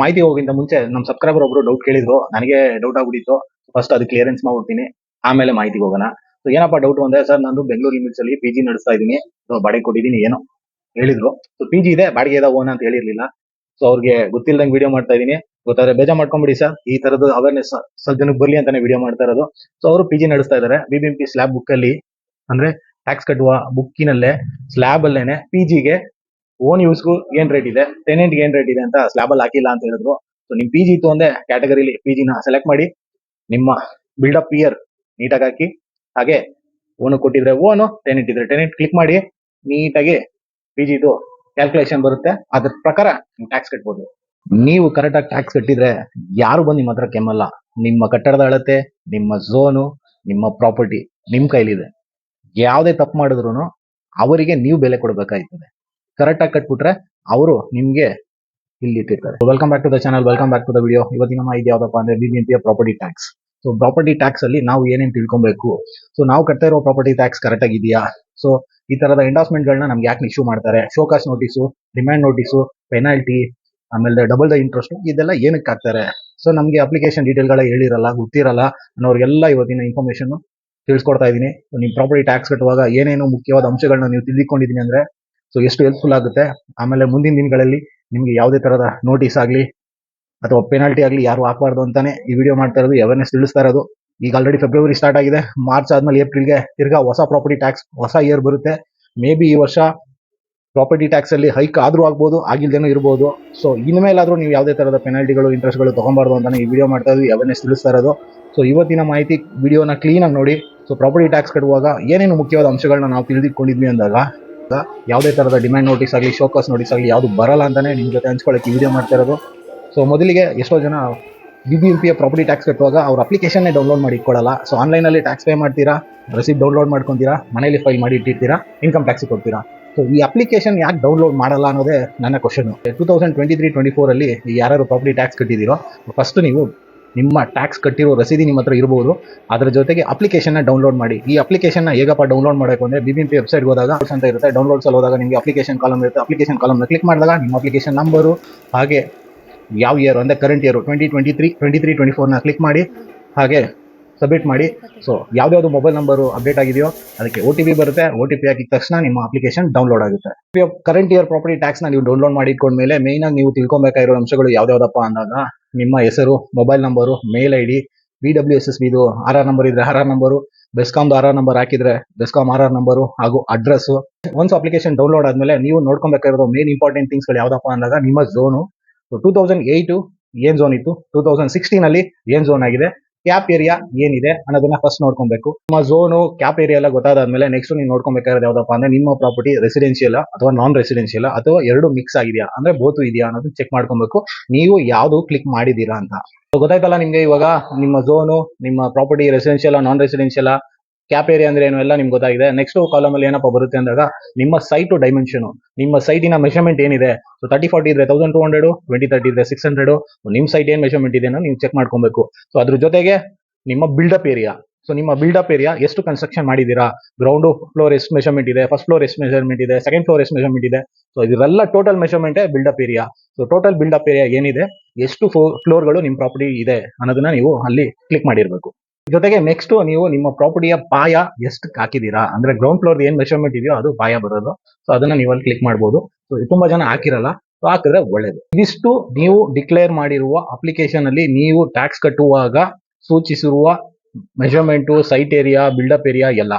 ಮಾಹಿತಿ ಹೋಗಿಂತ ಮುಂಚೆ ನಮ್ಮ ಸಬ್ಸ್ಕ್ರೈಬರ್ ಒಬ್ರು ಡೌಟ್ ಕೇಳಿದ್ರು, ನನಗೆ ಡೌಟ್ ಆಗ್ಬಿಟ್ಟಿತ್ತು ಫಸ್ಟ್ ಅದು ಕ್ಲಿಯರೆನ್ಸ್ ಮಾಡ್ಬಿಡ್ತೀನಿ ಆಮೇಲೆ ಮಾಹಿತಿ ಹೋಗೋಣ. ಸೊ ಏನಪ್ಪ ಡೌಟ್ ಅಂದ್ರೆ ಸರ್ ನಾನು ಬೆಂಗಳೂರು ಲಿಮಿಟ್ಸ್ ಅಲ್ಲಿ ಪಿ ಜಿ ನಡೆಸ್ತಾ ಇದೀನಿ ಸೊ ಬಾಡಿಗೆ ಕೊಟ್ಟಿದ್ದೀನಿ, ಏನೋ ಹೇಳಿದ್ರು. ಸೊ ಪಿ ಜಿ ಇದೆ, ಬಾಡಿಗೆ ಇದೆ ಓನ್ ಅಂತ ಹೇಳಿರ್ಲಿಲ್ಲ. ಸೊ ಅವ್ರಿಗೆ ಗೊತ್ತಿಲ್ಲದಂಗೆ ವಿಡಿಯೋ ಮಾಡ್ತಾ ಇದೀನಿ ಗೊತ್ತಾದ್ರೆ ಬೇಜಾರ್ ಮಾಡ್ಕೊಂಬಿಡಿ ಸರ್ ಈ ತರದ ಅವೇರ್ನೆಸ್ ಸ್ವಲ್ಪ ಜನಕ್ಕೆ ಬರ್ಲಿ ಅಂತಾನೆ ವಿಡಿಯೋ ಮಾಡ್ತಾ ಇರೋದು. ಸೊ ಅವರು ಪಿ ಜಿ ನಡೆಸ್ತಾ ಇದ್ದಾರೆ B B M P slab book ಅಲ್ಲಿ, ಅಂದ್ರೆ ಟ್ಯಾಕ್ಸ್ ಕಟ್ಟುವ ಬುಕ್ಕಿನಲ್ಲೇ ಸ್ಲ್ಯಾಬ್ ಅಲ್ಲೇನೆ ಪಿ ಜಿಗೆ ಓನ್ ಯೂಸ್ಗೂ ಏನ್ ರೇಟ್ ಇದೆ ಟೆನೆಂಟ್ ಏನ್ ರೇಟ್ ಇದೆ ಅಂತ ಸ್ಲ್ಯಾಬ್ ಅಲ್ಲಿ ಹಾಕಿಲ್ಲ ಅಂತ ಹೇಳಿದ್ರು. ಸೊ ನಿಮ್ ಪಿ ಜಿ ಇತ್ತು ಒಂದೇ ಕ್ಯಾಟಗರಿಲಿ ಪಿ ಜಿನ ಸೆಲೆಕ್ಟ್ ಮಾಡಿ, ನಿಮ್ಮ ಬಿಲ್ಡ್ ಅಪ್ ಇಯರ್ ನೀಟಾಗಿ ಹಾಕಿ, ಹಾಗೆ ಓನು ಕೊಟ್ಟಿದ್ರೆ ಓನು ಟೆನೆಂಟ್ ಇದ್ರೆ ಟೆನೆಂಟ್ ಕ್ಲಿಕ್ ಮಾಡಿ ನೀಟಾಗಿ ಪಿ ಜಿದು ಕ್ಯಾಲ್ಕುಲೇಷನ್ ಬರುತ್ತೆ. ಅದ್ರ ಪ್ರಕಾರ ನೀವು ಟ್ಯಾಕ್ಸ್ ಕಟ್ಬೋದು. ನೀವು ಕರೆಕ್ಟಾಗಿ ಟ್ಯಾಕ್ಸ್ ಕಟ್ಟಿದ್ರೆ ಯಾರು ಬಂದು ನಿಮ್ಮ ಹತ್ರ ಕೆಮ್ಮಲ್ಲ. ನಿಮ್ಮ ಕಟ್ಟಡದ ಅಳತೆ, ನಿಮ್ಮ ಝೋನು ನಿಮ್ಮ ಪ್ರಾಪರ್ಟಿ ನಿಮ್ ಕೈಲಿದೆ. ಯಾವುದೇ ತಪ್ಪು ಮಾಡಿದ್ರು ಅವರಿಗೆ ನೀವು ಬೆಲೆ ಕೊಡಬೇಕಾಗ್ತದೆ ಕರೆಕ್ಟಾಗಿ ಕಟ್ಬಿಟ್ರೆ ಅವರು ನಿಮ್ಗೆ ಇಲ್ಲಿ ಇಟ್ಟಿರ್ತಾರೆ. Welcome back to the channel welcome back to the video ಇವತ್ತಿನ ಇದು ಯಾವ್ದಪ್ಪ ಅಂದ್ರೆ B property tax so property tax ಅಲ್ಲಿ ನಾವು ಏನೇನು ತಿಳ್ಕೊಬೇಕು? ಸೊ ನಾವು ಕಟ್ತಾ ಇರೋ ಪ್ರಾಪರ್ಟಿ ಟ್ಯಾಕ್ಸ್ ಕರೆಕ್ಟ್ ಆಗಿದೆಯಾ ಸೊ ಈ ತರದ ಎಂಡಾಸ್ಮೆಂಟ್ ಗಳನ್ನ ನಮ್ಗೆ ಯಾಕೆ ಇಶ್ಯೂ ಮಾಡ್ತಾರೆ? Show cause notice demand notice penalty ಆಮೇಲೆ ಡಬಲ್ ದ ಇಂಟ್ರೆಸ್ಟ್ ಇದೆಲ್ಲ ಏನಕ್ಕೆ ಹಾಕ್ತಾರೆ? ಸೊ ನಮಗೆ ಅಪ್ಲಿಕೇಶನ್ ಡೀಟೇಲ್ಗಳ ಹೇಳಿರಲ್ಲ, ಗೊತ್ತಿರಲ್ಲ ಅನ್ನೋರಿಗೆಲ್ಲ ಇವತ್ತಿನ ಇನ್ಫಾರ್ಮೇಶನ್ ತಿಳಿಸ್ಕೊಡ್ತಾ ಇದ್ದೀನಿ ನಿಮ್ ಪ್ರಾಪರ್ಟಿ ಟ್ಯಾಕ್ಸ್ ಕಟ್ಟುವಾಗ ಏನೇನು ಮುಖ್ಯವಾದ ಅಂಶಗಳನ್ನ ನೀವು ತಿಳಿದುಕೊಂಡಿದ್ದೀನಿ ಅಂದ್ರೆ ಸೊ ಎಷ್ಟು ಹೆಲ್ಪ್ಫುಲ್ ಆಗುತ್ತೆ? ಆಮೇಲೆ ಮುಂದಿನ ದಿನಗಳಲ್ಲಿ ನಿಮಗೆ ಯಾವುದೇ ತರಹದ ನೋಟಿಸ್ ಆಗಲಿ ಅಥವಾ ಪೆನಾಲ್ಟಿ ಆಗಲಿ ಯಾರು ಹಾಕಬಾರ್ದು ಅಂತಾನೆ ಈ ವಿಡಿಯೋ ಮಾಡ್ತಾ ಇರೋದು ಅವೇರ್ನೆಸ್ ತಿಳಿಸ್ತಾ ಇರೋದು. ಈಗ ಆಲ್ರೆಡಿ ಫೆಬ್ರವರಿ ಸ್ಟಾರ್ಟ್ ಆಗಿದೆ. ಮಾರ್ಚ್ ಆದ್ಮೇಲೆ ಏಪ್ರಿಲ್ಗೆ ತಿರ್ಗಾ ಹೊಸ ಪ್ರಾಪರ್ಟಿ ಟ್ಯಾಕ್ಸ್ ಹೊಸ ಇಯರ್ ಬರುತ್ತೆ. ಮೇ ಬಿ ಈ ವರ್ಷ ಪ್ರಾಪರ್ಟಿ ಟ್ಯಾಕ್ಸ್ ಅಲ್ಲಿ ಹೈಕ್ ಆದ್ರೂ ಆಗ್ಬೋದು, ಆಗಿಲ್ದೇನೂ ಇರ್ಬೋದು. ಸೊ ಇನ್ಮೇಲಾದ್ರೂ ನೀವು ಯಾವುದೇ ತರದ ಪೆನಾಲ್ಟಿಗಳು ಇಂಟ್ರೆಸ್ಟ್ಗಳು ತಗೊಬಾರ್ದು ಅಂತಾನೆ ಈ ವಿಡಿಯೋ ಮಾಡ್ತಾ ಇದ್ವಿ ಅವೇರ್ನೆಸ್ ತಿಳಿಸ್ತಾ ಇರೋದು. ಸೊ ಇವತ್ತಿನ ಮಾಹಿತಿ ವಿಡಿಯೋನ ಕ್ಲೀನ್ ಆಗಿ ನೋಡಿ. ಸೊ ಪ್ರಾಪರ್ಟಿ ಟ್ಯಾಕ್ಸ್ ಕಟ್ಟುವಾಗ ಏನೇನು ಮುಖ್ಯವಾದ ಅಂಶಗಳನ್ನ ನಾವು ತಿಳಿದುಕೊಂಡಿದ್ವಿ ಅಂದಾಗ ಯಾವುದೇ ಥರದ ಡಿಮ್ಯಾಂಡ್ ನೋಟಿಸ್ ಆಗಲಿ ಶೋಕಾಸ್ ನೋಟಿಸ್ ಆಗಲಿ ಯಾವುದು ಬರಲ್ಲ ಅಂತಾನೆ ನಿಮ್ಮ ಜೊತೆ ಹಂಚ್ಕೊಳ್ಳೋಕೆ ವಿಡಿಯೋ ಮಾಡ್ತಾ ಇರೋದು. ಸೊ ಮೊದಲಿಗೆ ಎಷ್ಟೋ ಜನ B B M P property tax ಕಟ್ಟುವಾಗ ಅವ್ರ ಅಪ್ಲಿಕೇಶನ್ನೇ ಡೌನ್ಲೋಡ್ ಮಾಡಿ ಇಟ್ಕೊಳ್ಳಲ್ಲ. ಸೊ ಆನ್ಲೈನಲ್ಲಿ ಟ್ಯಾಕ್ಸ್ ಪೇ ಮಾಡ್ತೀರಾ? ರಸೀಟ್ ಡೌನ್ಲೋಡ್ ಮಾಡ್ಕೊತೀರಾ? ಮನೇಲಿ ಫೈಲ್ ಮಾಡಿ ಇಟ್ಟಿರ್ತೀರಾ? ಇನ್ಕಮ್ ಟ್ಯಾಕ್ಸ್ ಕೊಡ್ತೀರಾ? ಸೊ ಈ ಅಪ್ಲಿಕೇಶನ್ ಯಾಕೆ ಡೌನ್ಲೋಡ್ ಮಾಡಲ್ಲ ಅನ್ನೋದೇ ನನ್ನ question two thousand twenty three twenty ಫೋರಲ್ಲಿ ಯಾರು ಪ್ರಾಪರ್ಟಿ ಟ್ಯಾಕ್ಸ್ ಕಟ್ಟಿದ್ದೀರೋ ಫಸ್ಟ್ ನೀವು ನಿಮ್ಮ ಟ್ಯಾಕ್ಸ್ ಕಟ್ಟಿರೋ ರಸೀದಿ ನಿಮ್ಮ ಹತ್ರ ಇರಬಹುದು ಅದರ ಜೊತೆಗೆ ಅಪ್ಲಿಕೇಶನ್ನ ಡೌನ್ಲೋಡ್ ಮಾಡಿ. ಈ ಅಪ್ಲಿಕೇಶನ್ ಹೇಗಪ್ಪ ಡೌನ್ಲೋಡ್ ಮಾಡಬೇಕು ಅಂದರೆ ಬಿ ಬಿ ಪಿ ವೆಬ್ಸೈಟ್ ಹೋದಾಗ ಅಂತ ಇರುತ್ತೆ. ಡೌನ್ಲೋಡ್ಸ್ ಅಲ್ಲಿ ಹೋದಾಗ ನಿಮಗೆ ಅಪ್ಲಿಕೇಶನ್ ಕಾಲಮ್ ಇರುತ್ತೆ. ಅಪ್ಲಿಕೇಶನ್ ಕಾಲಮ್ನ ಕ್ಲಿಕ್ ಮಾಡಿದಾಗ ನಿಮ್ಮ ಅಪ್ಲಿಕೇಶನ್ ನಂಬರು ಹಾಗೆ ಯಾವ ಇಯರ್ ಅಂದರೆ current year twenty twenty three twenty three twenty ಫೋರ್ನ click ಮಾಡಿ, ಹಾಗೆ ಸಬ್ಮಿಟ್ ಮಾಡಿ. ಸೊ ಯಾವ್ದಾವ್ದು ಮೊಬೈಲ್ ನಂಬರು ಅಪ್ಡೇಟ್ ಆಗಿದೆಯೋ ಅದಕ್ಕೆ ಒ ಟಿ ಪಿ ಬರುತ್ತೆ. ಒ ಟಿ ಪಿ ಹಾಕಿದ ತಕ್ಷಣ ನಿಮ್ಮ ಅಪ್ಲಿಕೇಶನ್ ಡೌನ್ಲೋಡ್ ಆಗುತ್ತೆ. ಕರೆಂಟ್ ಇಯರ್ ಪ್ರಾಪರ್ಟಿ ಟ್ಯಾಕ್ಸ್ನ ನೀವು ಡೌನ್ಲೋಡ್ ಮಾಡಿಕೊಂಡ್ಮೇಲೆ ಮೇಲೆ ಮೇಯ್ನಾಗಿ ನೀವು ತಿಳ್ಕೊಬೇಕಾಗಿರೋ ಅಂಶಗಳು ಯಾವ್ದಾವ್ದಪ್ಪ ಅಂದಾಗ ನಿಮ್ಮ ಹೆಸರು mobile number mail I D B W S S ಬಿದು R R number ಇದ್ರೆ ಆರ್ ಆರ್ ನಂಬರು ಬೆಸ್ಕಾಮ್ದು ಆರ್ ಆರ್ ನಂಬರ್ ಹಾಕಿದ್ರೆ ಬೆಸ್ಕಾಮ್ ಆರ್ ಆರ್ ನಂಬರು ಹಾಗೂ ಅಡ್ರೆಸ್ ಒನ್ಸ್ ಅಪ್ಲಿಕೇಶನ್ ಡೌನ್ಲೋಡ್ ಆದ್ಮೇಲೆ ನೀವು ನೋಡ್ಕೊಬೇಕಾಗಿರೋ ಮೇನ್ ಇಂಪಾರ್ಟೆಂಟ್ ಥಿಂಗ್ಸ್ಗಳು ಯಾವುದಪ್ಪ ಅಂದಾಗ ನಿಮ್ಮ ಝೋನು ಟೂ ತೌಸಂಡ್ ಏಯ್ಟು ಏನ್ ಝೋನ್ ಇತ್ತು? ಟೂ ತೌಸಂಡ್ ಸಿಕ್ಸ್ಟೀನ್ ಅಲ್ಲಿ ಏನ್ ಝೋನ್ ಆಗಿದೆ? ಕ್ಯಾಪ್ ಏರಿಯಾ ಏನಿದೆ ಅನ್ನೋದನ್ನ ಫಸ್ಟ್ ನೋಡ್ಕೊಬೇಕು. ನಿಮ್ಮ ಝೋನು ಕ್ಯಾಪ್ ಏರಿಯಾ ಎಲ್ಲ ಗೊತ್ತಾದ್ಮೇಲೆ ನೆಕ್ಸ್ಟ್ ನೀವು ನೋಡ್ಕೊಬೇಕಾದ್ರೆ ಯಾವ್ದಪ್ಪ ಅಂದ್ರೆ ನಿಮ್ಮ ಪ್ರಾಪರ್ಟಿ ರೆಸಿಡೆನ್ಷಿಯಲ್ ಅಥವಾ ನಾನ್ ರೆಸಿಡೆನ್ಷಿಯಲ್ ಅಥವಾ ಎರಡು ಮಿಕ್ಸ್ ಆಗಿದೆಯಾ? ಅಂದ್ರೆ ಬೋತು ಇದೆಯಾ ಅನ್ನೋದು ಚೆಕ್ ಮಾಡ್ಕೊಬೇಕು. ನೀವು ಯಾವ್ದು ಕ್ಲಿಕ್ ಮಾಡಿದೀರಾ ಅಂತ. ಗೊತ್ತಾಯ್ತಲ್ಲ ನಿಮ್ಗೆ ಇವಾಗ ನಿಮ್ಮ ಝೋನು ನಿಮ್ಮ property residential non residential cap area ಅಂದ್ರೆ ಏನು ಎಲ್ಲ ನಿಮ್ಗೆ ಗೊತ್ತಾಗಿದೆ. ನೆಕ್ಸ್ಟ್ ಕಾಲಮ್ ಅಲ್ಲಿ ಏನಪ್ಪ ಬರುತ್ತೆ ಅಂದಾಗ ನಿಮ್ಮ ಸೈಟ್ ಡೈಮೆನ್ಷನ್ ನಿಮ್ಮ ಸೈಟಿನ ಮೆಷರ್ಮೆಂಟ್ ಏನಿದೆ? ಸೊ ತರ್ಟಿ ಫಾರ್ಟಿ ಇದ್ರೆ thousand two hundred twenty thirty ಇದ್ರೆ ಸಿಕ್ಸ್ ಹಂಡ್ರೆಡ್ ನಿಮ್ಮ ಸೈಟ್ ಏನ್ ಮೆಷರ್ಮೆಂಟ್ ಇದೆ ನೀವು ಚೆಕ್ ಮಾಡ್ಕೊಬೇಕು. ಸೊ ಅದ್ರ ಜೊತೆಗೆ ನಿಮ್ಮ ಬಿಲ್ಡಪ್ ಏರಿಯಾ ಸೊ ನಿಮ್ಮ ಬಿಲ್ಡಪ್ ಏರಿಯಾ ಎಷ್ಟು ಕನ್ಸ್ಟ್ರಕ್ಷನ್ ಮಾಡಿದೀರಾ ಗ್ರೌಂಡ್ ಫ್ಲೋರ್ ಎಷ್ಟು ಮೆಷರ್ಮೆಂಟ್ ಇದೆ? ಫಸ್ಟ್ ಫ್ಲೋರ್ ಎಷ್ಟು ಮೆಷರ್ಮೆಂಟ್ ಇದೆ? ಸೆಕೆಂಡ್ ಫ್ಲೋರ್ ಎಷ್ಟು ಮೆಷರ್ಮೆಂಟ್ ಇದೆ? ಸೊ ಇದೆಲ್ಲ total measurement built up area so total built up area ಏನಿದೆ? ಎಷ್ಟು ಫ್ಲೋರ್ಗಳು ನಿಮ್ಮ ಪ್ರಾಪರ್ಟಿ ಇದೆ ಅನ್ನೋದನ್ನ ನೀವು ಅಲ್ಲಿ ಕ್ಲಿಕ್ ಮಾಡಿರ್ಬೇಕು. ಜೊತೆಗೆ ನೆಕ್ಸ್ಟ್ ನೀವು ನಿಮ್ಮ ಪ್ರಾಪರ್ಟಿಯ ಪಾಯ ಎಷ್ಟು ಹಾಕಿದೀರಾ ಅಂದ್ರೆ ಗ್ರೌಂಡ್ ಫ್ಲೋರ್ ಏನ್ ಮೆಷರ್ಮೆಂಟ್ ಇದೆಯೋ ಅದು ಪಾಯ ಬರೋದು. ಸೊ ಅದನ್ನ ನೀವು ಅಲ್ಲಿ ಕ್ಲಿಕ್ ಮಾಡ್ಬೋದು ಸೊ ತುಂಬಾ ಜನ ಹಾಕಿರಲ್ಲ. ಸೊ ಹಾಕಿದ್ರೆ ಒಳ್ಳೇದು. ಇದಿಷ್ಟು ನೀವು ಡಿಕ್ಲೇರ್ ಮಾಡಿರುವ ಅಪ್ಲಿಕೇಶನ್ ಅಲ್ಲಿ ನೀವು ಟ್ಯಾಕ್ಸ್ ಕಟ್ಟುವಾಗ ಸೂಚಿಸಿರುವ measurement site area built up area ಎಲ್ಲ.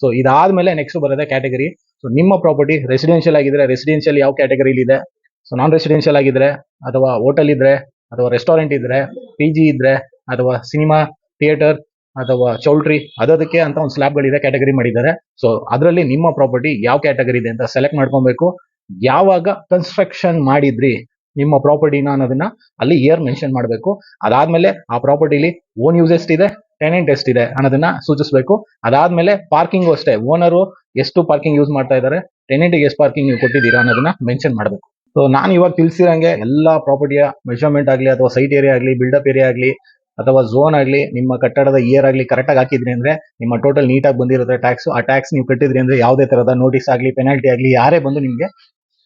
ಸೊ ಇದಾದ್ಮೇಲೆ ನೆಕ್ಸ್ಟ್ ಬರೋದೇ ಕ್ಯಾಟಗರಿ ಸೊ ನಿಮ್ಮ ಪ್ರಾಪರ್ಟಿ ರೆಸಿಡೆನ್ಷಿಯಲ್ ಆಗಿದ್ರೆ ರೆಸಿಡೆನ್ಷಿಯಲ್ ಯಾವ ಕ್ಯಾಟಗರಿಲಿ ಇದೆ ಸೊ ನಾನ್ ರೆಸಿಡೆನ್ಷಿಯಲ್ ಆಗಿದ್ರೆ ಅಥವಾ ಹೋಟೆಲ್ ಇದ್ರೆ ಅಥವಾ ರೆಸ್ಟೋರೆಂಟ್ ಇದ್ರೆ ಪಿ ಜಿ ಇದ್ರೆ ಅಥವಾ ಸಿನಿಮಾ ಥಿಯೇಟರ್ ಅಥವಾ ಚೌಲ್ಟ್ರಿ ಅದಕ್ಕೆ ಅಂತ ಒಂದು ಸ್ಲ್ಯಾಬ್ಗಳಿದೆ ಕ್ಯಾಟಗರಿ ಮಾಡಿದ್ದಾರೆ. ಸೊ ಅದರಲ್ಲಿ ನಿಮ್ಮ ಪ್ರಾಪರ್ಟಿ ಯಾವ ಕ್ಯಾಟಗರಿ ಇದೆ ಅಂತ ಸೆಲೆಕ್ಟ್ ಮಾಡ್ಕೊಬೇಕು. ಯಾವಾಗ ಕನ್ಸ್ಟ್ರಕ್ಷನ್ ಮಾಡಿದ್ರಿ ನಿಮ್ಮ ಪ್ರಾಪರ್ಟಿನ ಅನ್ನೋದನ್ನ ಅಲ್ಲಿ ಇಯರ್ ಮೆನ್ಷನ್ ಮಾಡಬೇಕು. ಅದಾದ್ಮೇಲೆ ಆ ಪ್ರಾಪರ್ಟಿಲಿ ಓನ್ ಯೂಸ್ ಎಷ್ಟಿದೆ ಟೆನೆಂಟ್ ಎಷ್ಟಿದೆ ಅನ್ನೋದನ್ನ ಸೂಚಿಸಬೇಕು. ಅದಾದ್ಮೇಲೆ ಪಾರ್ಕಿಂಗ್ ಅಷ್ಟೇ. ಓನರು ಎಷ್ಟು ಪಾರ್ಕಿಂಗ್ ಯೂಸ್ ಮಾಡ್ತಾ ಇದ್ದಾರೆ? ಟೆನೆಂಟ್ಗೆ ಎಷ್ಟು ಪಾರ್ಕಿಂಗ್ ನೀವು ಕೊಟ್ಟಿದ್ದೀರಾ ಅನ್ನೋದನ್ನ ಮೆನ್ಷನ್ ಮಾಡಬೇಕು. ಸೊ ನಾನು ಇವಾಗ ತಿಳಿಸಿರಂಗೆ ಎಲ್ಲಾ ಪ್ರಾಪರ್ಟಿಯ ಮೆಷರ್ಮೆಂಟ್ ಆಗಲಿ ಅಥವಾ ಸೈಟ್ ಏರಿಯಾ ಆಗಲಿ ಬಿಲ್ಡಪ್ ಏರಿಯಾ ಆಗಲಿ ಅಥವಾ ಝೋನ್ ಆಗಲಿ, ನಿಮ್ಮ ಕಟ್ಟಡದ ಇಯರ್ ಆಗಲಿ ಕರೆಕ್ಟಾಗಿ ಹಾಕಿದ್ರಿ ಅಂದ್ರೆ, ನಿಮ್ಮ ಟೋಟಲ್ ನೀಟಾಗಿ ಬಂದಿರುತ್ತೆ ಟ್ಯಾಕ್ಸ್ ಆ ಟ್ಯಾಕ್ಸ್ ನೀವು ಕಟ್ಟಿದ್ರಿ ಅಂದ್ರೆ ಯಾವುದೇ ತರದ ನೋಟಿಸ್ ಆಗಲಿ ಪೆನಾಲ್ಟಿ ಆಗಲಿ, ಯಾರೇ ಬಂದು ನಿಮಗೆ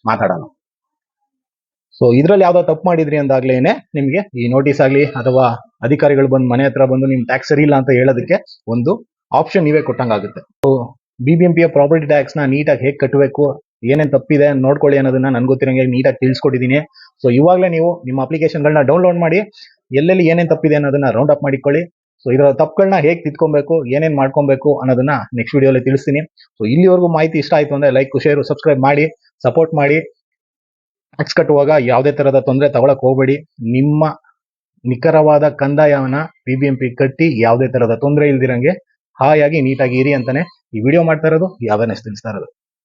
ಮಾತಾಡೋಣ ಸೊ ಇದರಲ್ಲಿ ಯಾವ್ದೋ ತಪ್ಪು ಮಾಡಿದ್ರಿ ಅಂದಾಗ್ಲೇನೆ ನಿಮಗೆ ಈ ನೋಟಿಸ್ ಆಗಲಿ ಅಥವಾ ಅಧಿಕಾರಿಗಳು ಬಂದು ಮನೆ ಹತ್ರ ಬಂದು ನಿಮ್ ಟ್ಯಾಕ್ಸ್ ಸರಿ ಇಲ್ಲ ಅಂತ ಹೇಳೋದಕ್ಕೆ ಒಂದು ಆಪ್ಷನ್ ನೀವೇ ಕೊಟ್ಟಂಗಾಗುತ್ತೆ. ಸೊ ಬಿ ಬಿ ಎಂ ಪಿಯ ಪ್ರಾಪರ್ಟಿ ಟ್ಯಾಕ್ಸ್ನ ನೀಟಾಗಿ ಹೇಗೆ ಕಟ್ಟಬೇಕು ಏನೇನು ತಪ್ಪಿದೆ ನೋಡ್ಕೊಳ್ಳಿ ಅನ್ನೋದನ್ನ ನನ್ಗೆ ಗೊತ್ತಿರಂಗೆ ನೀಟಾಗಿ ತಿಳಿಸ್ಕೊಟ್ಟಿದ್ದೀನಿ. ಸೊ ಇವಾಗಲೇ ನೀವು ನಿಮ್ಮ ಅಪ್ಲಿಕೇಶನ್ಗಳನ್ನ ಡೌನ್ಲೋಡ್ ಮಾಡಿ ಎಲ್ಲೆಲ್ಲಿ ಏನೇನು ತಪ್ಪಿದೆ ಅನ್ನೋದನ್ನ ರೌಂಡ್ ಅಪ್ ಮಾಡಿಕೊಳ್ಳಿ. ಸೊ ಇದರ ತಪ್ಪುಗಳನ್ನ ಹೇಗೆ ತಿದ್ಕೊಬೇಕು, ಏನೇನು ಮಾಡ್ಕೊಬೇಕು ಅನ್ನೋದನ್ನ ನೆಕ್ಸ್ಟ್ ವಿಡಿಯೋಲಿ ತಿಳಿಸ್ತೀನಿ. ಸೊ ಇಲ್ಲಿವರೆಗೂ ಮಾಹಿತಿ ಇಷ್ಟ ಆಯಿತು ಅಂದರೆ ಲೈಕ್ ಶೇರ್ ಸಬ್ಸ್ಕ್ರೈಬ್ ಮಾಡಿ ಸಪೋರ್ಟ್ ಮಾಡಿ. ಟ್ಯಾಕ್ಸ್ ಕಟ್ಟುವಾಗ ಯಾವುದೇ ಥರದ ತೊಂದರೆ ತಗೊಳಕ್ ಹೋಗಬೇಡಿ. ನಿಮ್ಮ ನಿಖರವಾದ ಕಂದಾಯವನ್ನು ಪಿ ಬಿ ಎಂ ಪಿ ಕಟ್ಟಿ ಯಾವುದೇ ಥರದ ತೊಂದರೆ ಇಲ್ದಿರಂಗೆ ಹಾಯಾಗಿ ನೀಟಾಗಿ ಇರಿ ಅಂತಾನೆ ಈ ವಿಡಿಯೋ ಮಾಡ್ತಾ ಇರೋದು. ಯಾವನೇ ತಿಳಿಸ್ತಾ ಇರೋದು